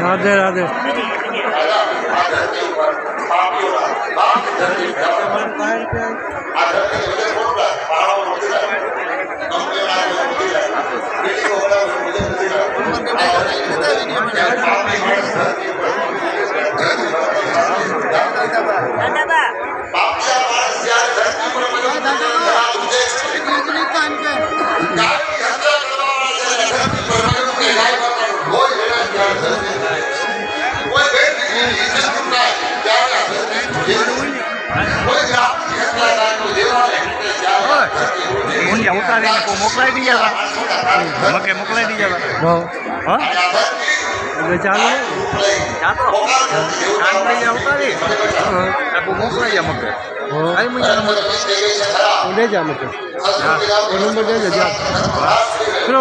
राधे राधे। ઉતારીને કોઈ મોકલાઈ દીધા હતા. મકે મોકલાઈ દીધા હતા હા ચાલુ જાતો લઈને ઉતારી. આખું મોકલાઈ ગયા મકે કઈ મહિના નંબર દે જા મકે હા નંબર દે જા.